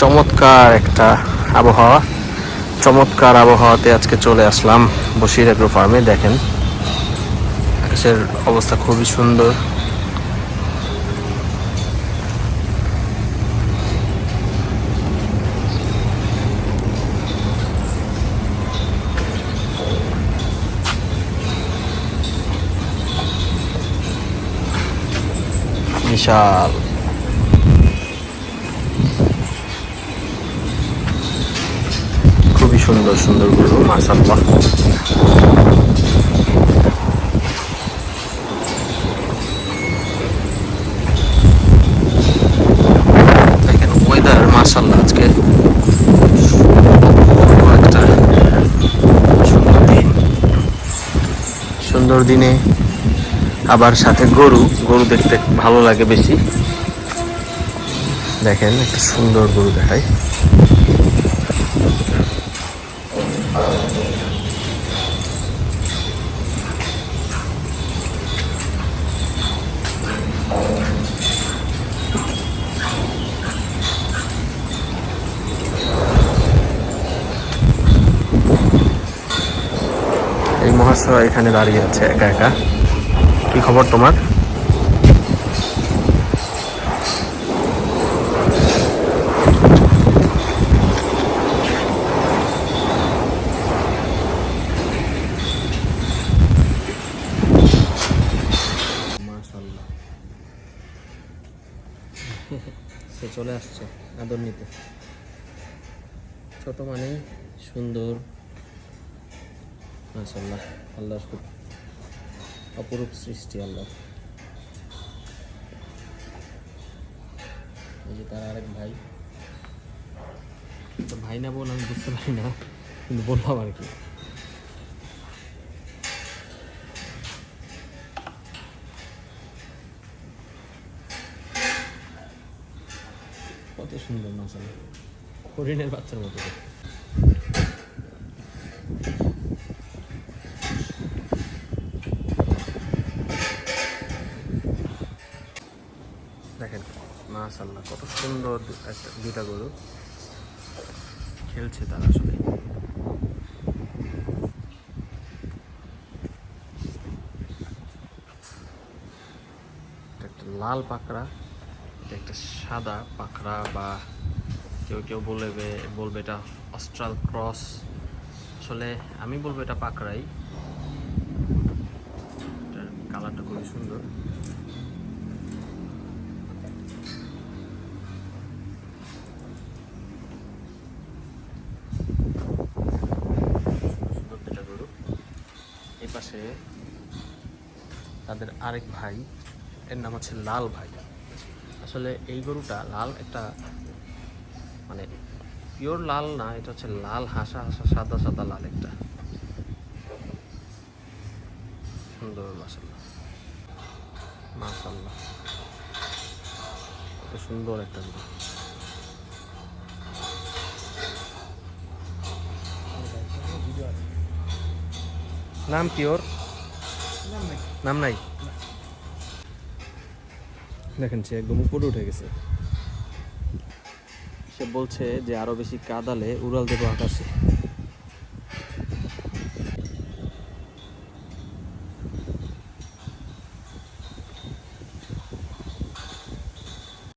চমৎকার একটা আবহাওয়া। চমৎকার আবহাওয়াতে আজকে চলে আসলাম বসির এগ্রো ফার্মে দেখেন। আকাশের অবস্থা খুবই সুন্দর। বিশাল। সুন্দর সুন্দর গরু মাসাল্লাহ দেখেন ওয়েদার আজকে সুন্দর দিন। সুন্দর দিনে আবার সাথে গরু গরু দেখতে ভালো লাগে বেশি। দেখেন, একটা সুন্দর গরু দেখায় মহাশয় এখানে দাঁড়িয়ে আছে একা একা। কি খবর তোমার। সে চলে আসছে, আদর নিতে। ছোট মানে সুন্দর মাশাল্লাহ আল্লাহর খুব অপরূপ সৃষ্টি আল্লাহ। এই যে তার আরেক ভাই। তো ভাই না, বোন আমি বুঝতে পারি না, কিন্তু বললাম আর কি। কত সুন্দর মাসাল্লাহ হরিণের বাচ্চার মতো দেখতে। দেখেন মাশাল্লাহ কত সুন্দর একটা দুটা গরু। খেলছে তারা আসলে। একটা লাল পাকড়া, এটা একটা সাদা পাকড়া বা কেউ কেউ বলবে বলবে এটা অস্ট্রাল ক্রস। আসলে আমি বলব এটা পাকড়াই। কালারটা খুবই সুন্দর দুটা গরু এই পাশে তাদের আরেক ভাই, এর নাম হচ্ছে লাল ভাই। আসলে এই গরুটা লাল একটা মানে পিওর লাল না, এটা হচ্ছে লাল হাসা হাসা, সাদা সাদা লাল একটা। সুন্দর মাসাল্লাহ মাসাল্লাহ সুন্দর একটা গরু। নাম কি ওর? নাম নাই। দেখেন সে একদম উপরে উঠে গেছে। সে বলছে যে আরও বেশি কাদালে উড়াল দেবো আকাশে।